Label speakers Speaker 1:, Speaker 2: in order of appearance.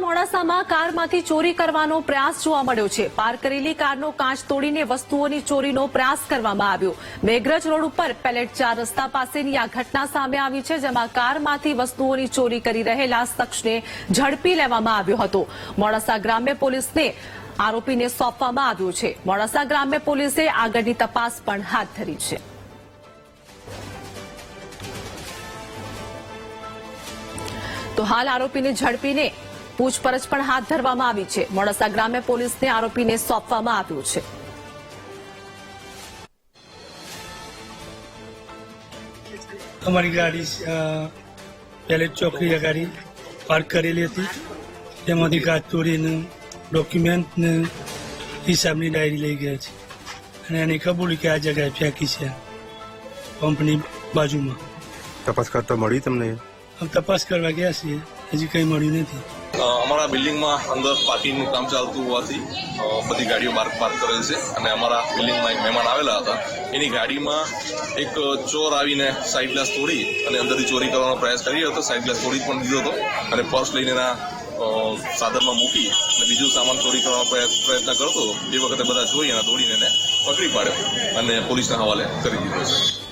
Speaker 1: મોડાસામાં કારમાંથી ચોરી કરવાનો પ્રયાસ જોવા મળ્યો છે. પાર્ક કરેલી કારનો કાચ તોડીને વસ્તુઓની ચોરીનો પ્રયાસ કરવામાં આવ્યો. મેઘરજ રોડ ઉપર પેલેટ ચાર રસ્તા પાસેની આ ઘટના સામે આવી છે, જેમાં કારમાંથી વસ્તુઓની ચોરી કરી રહેલા શખ્સને ઝડપી લેવામાં આવ્યો હતો. મોડાસા ગ્રામ્ય પોલીસને આરોપીને સોંપવામાં આવ્યો છે. મોડાસા ગ્રામ્ય પોલીસે આગળની તપાસ પણ હાથ ધરી છે. તો હાલ આરોપીને ઝડપીને પૂછપરછ પણ હાથ ધરવામાં આવી છે. મોડાસા ગ્રામ્ય પોલીસને આરોપીને સોંપવામાં આવ્યો છે.
Speaker 2: અમારી ગાડી પહેલે ચોકડી ગાડી પાર્ક કરેલી હતી. તેમાંથી કાચ તોડીને ડોક્યુમેન્ટ ને હિસાબની ડાયરી લઈ ગયા છે. અને એને કબૂલી કે આ જગ્યાએ ફેંકી છે પંપની બાજુમાં.
Speaker 3: તપાસ કરતા મળી તમને?
Speaker 2: આમ તપાસ કરવા ગયા છીએ. હજી કંઈ મળ્યું નથી.
Speaker 4: અમારા બિલ્ડિંગમાં અંદર પાર્કિંગનું કામ ચાલતું હોવાથી બધી ગાડીઓ પાર્ક પાર્ક કરેલ છે અને અમારા બિલ્ડિંગમાં એક મહેમાન આવેલા હતા. એની ગાડીમાં એક ચોર આવીને સાઈડ ગ્લાસ તોડી અને અંદરથી ચોરી કરવાનો પ્રયાસ કર્યો હતો. સાઈડ ગ્લાસ તોડી પણ દીધો હતો અને પર્સ લઈને એના સાધનમાં મૂકી અને બીજું સામાન ચોરી કરવાનો પ્રયત્ન કરતો એ વખતે બધા જોઈ અને દોડીને એને પકડી પાડ્યો અને પોલીસના હવાલે કરી દીધો છે.